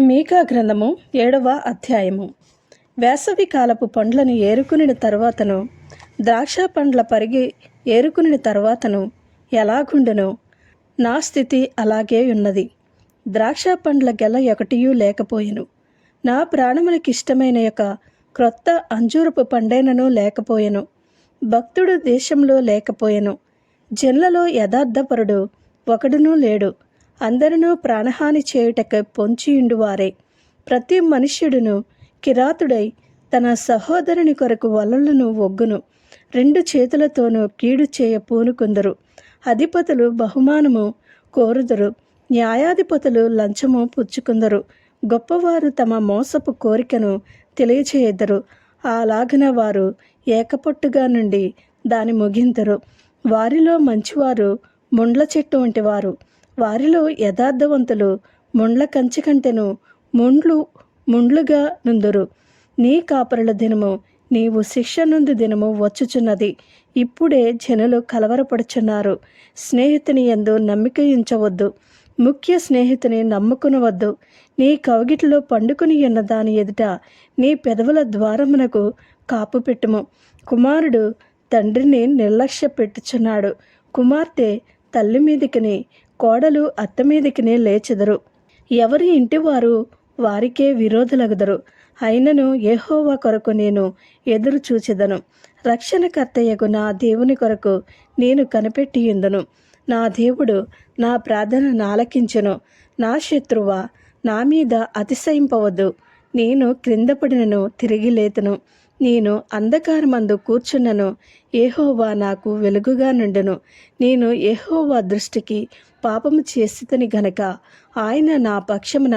మీకా గ్రంథము ఏడవ అధ్యాయము. వేసవి కాలపు పండ్లను ఏరుకునిన తర్వాతను ద్రాక్ష పండ్ల పరిగి ఏరుకునిన తర్వాతను ఎలాగుండునో? నా స్థితి అలాగే ఉన్నది. ద్రాక్ష పండ్ల గెల ఒకటియూ లేకపోయెను. నా ప్రాణములకు ఇష్టమైన యొక్క క్రొత్త అంజూరపు పండేనను లేకపోయెను. భక్తుడు దేశంలో లేకపోయెను. జన్లలో యథార్థపరుడు ఒకడునూ లేడు. అందరినూ ప్రాణహాని చేయుటకు పొంచియుండువారే. ప్రతి మనుష్యుడును కిరాతుడై తన సహోదరుని కొరకు వలలను ఒగ్గును. రెండు చేతులతోనూ కీడు చేయ పూనుకుందరు. అధిపతులు బహుమానము కోరుదరు. న్యాయాధిపతులు లంచము పుచ్చుకుందరు. గొప్పవారు తమ మోసపు కోరికను తెలియచేయద్దరు అలాగన వారు ఏకపొట్టుగా నుండి దాని ముగింతరు వారిలో మంచివారు ముండ్ల చెట్టు వంటి వారు వారిలో యథార్థవంతులు ముండ్ల కంచి కంటెను ముండ్లు ముండ్లుగా నుందురు. నీ కాపరుల దినము నీవు శిక్ష నుండి దినము వచ్చుచున్నది. ఇప్పుడే జనులు కలవరపడుచున్నారు. స్నేహితుని ఎందు నమ్మిక ఉంచవద్దు ముఖ్య స్నేహితుని నమ్ముకునవద్దు. నీ కౌగిట్లో పండుకుని ఉన్న దాని ఎదుట నీ పెదవుల ద్వారమునకు కాపు పెట్టుము. కుమారుడు తండ్రిని నిర్లక్ష్య పెట్టుచున్నాడు. కుమార్తె తల్లి మీదికిని కోడలు అత్తమీదికినే లేచెదరు. ఎవరి ఇంటివారు వారికే విరోధులగుదరు. అయినను ఏహోవా కొరకు నేను ఎదురు చూచెదను రక్షణకర్తయ్యకు నా దేవుని కొరకు నేను కనిపెట్టియుందును. నా దేవుడు నా ప్రార్థన నాలకించును. నా శత్రువా నా మీద అతిశయింపవద్దు. నేను క్రిందపడినను తిరిగి లేతును. నేను అంధకారమందు కూర్చున్నను. ఏహోవా నాకు వెలుగుగా నుండును. నేను ఏహోవా దృష్టికి పాపము చేసితని గనక ఆయన నా పక్షమున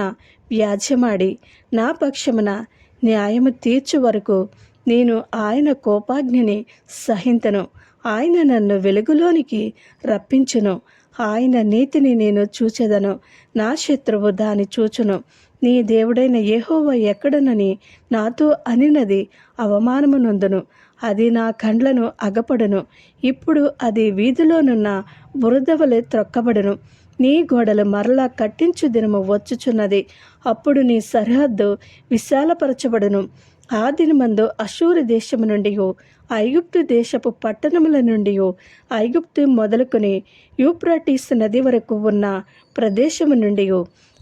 వ్యాజ్యమాడి నా పక్షమున న్యాయము తీర్చు వరకు నేను ఆయన కోపాగ్నిని సహింతను. ఆయన నన్ను వెలుగులోనికి రప్పించును. ఆయన నీతిని నేను చూచెదను. నా శత్రువు దాని చూచును. నీ దేవుడైన ఏహోవ ఎక్కడనని నాతో అనినది అవమానమునందును. అది నా కండ్లను అగపడును. ఇప్పుడు అది వీధిలోనున్న బురదవలె త్రొక్కబడును. నీ గోడలు మరలా కట్టించు దినము వచ్చుచున్నది. అప్పుడు నీ సరిహద్దు విశాలపరచబడును. ఆ దినమందు అశూరు దేశము నుండి ఐగుప్తు దేశపు పట్టణముల నుండి ఐగుప్తు మొదలుకొని యూప్రాటీస్ నది వరకు ఉన్న ప్రదేశము నుండి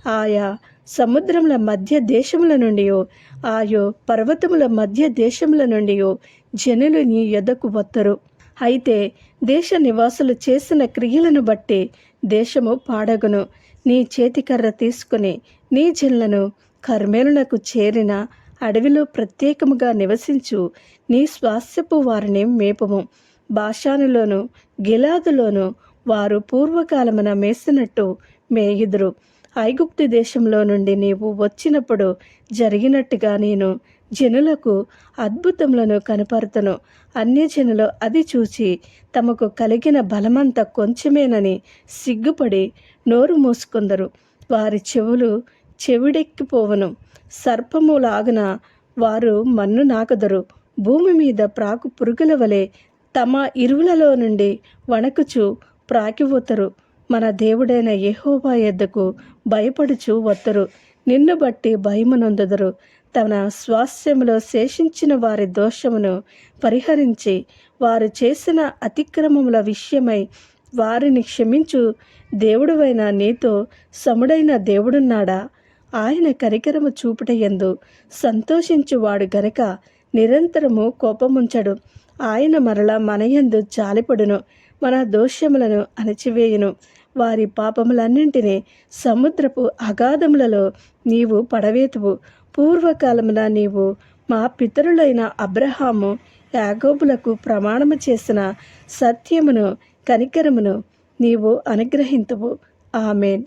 ఆయా సముద్రముల మధ్య దేశముల నుండి ఆయో పర్వతముల మధ్య దేశముల నుండి జనులు నీ యొద్దకు వత్తరు. అయితే దేశ నివాసులు చేసిన క్రియలను బట్టి దేశము పాడగును. నీ చేతికర్ర తీసుకుని నీ జిల్లను కర్మేలునకు చేరిన అడవిలో ప్రత్యేకముగా నివసించు. నీ స్వాస్యపు వారిని మేపము. భాషానులోను గిలాదులోను వారు పూర్వకాలమున మేసినట్టు మేయుదురు. ఐగుప్తు దేశంలో నుండి నీవు వచ్చినప్పుడు జరిగినట్టుగా నేను జనులకు అద్భుతములను కనపరతను. అన్యజనులు అది చూచి తమకు కలిగిన బలమంతా కొంచెమేనని సిగ్గుపడి నోరు మూసుకుందరు. వారి చెవులు చెవిడెక్కిపోవను. సర్పములాగున వారు మన్ను నాకదరు. భూమి మీద ప్రాకు పురుగుల వలె తమ ఇరువులలో నుండి వణకుచు ప్రాకిపోతరు మన దేవుడైన యహోబా ఎద్దకు భయపడుచు వత్తరు. నిన్ను బట్టి భయమునొందదరు తన స్వాస్థ్యములో శేషించిన వారి దోషమును పరిహరించి వారు చేసిన అతిక్రమముల విషయమై వారిని క్షమించు దేవుడువైన నీతో సముడైన దేవుడున్నాడా? ఆయన కనికరము చూపుటయందు సంతోషించువాడు గనక నిరంతరము కోపముంచడు. ఆయన మరల మనయందు జాలిపడును మన దోషములను అణచివేయును. వారి పాపములన్నింటినీ సముద్రపు అగాధములలో నీవు పడవేతువు. పూర్వకాలమున నీవు మా పితరులైన అబ్రహాము యాగోబులకు ప్రమాణము చేసిన సత్యమును కనికరమును నీవు అనుగ్రహింతువు. ఆమెన్.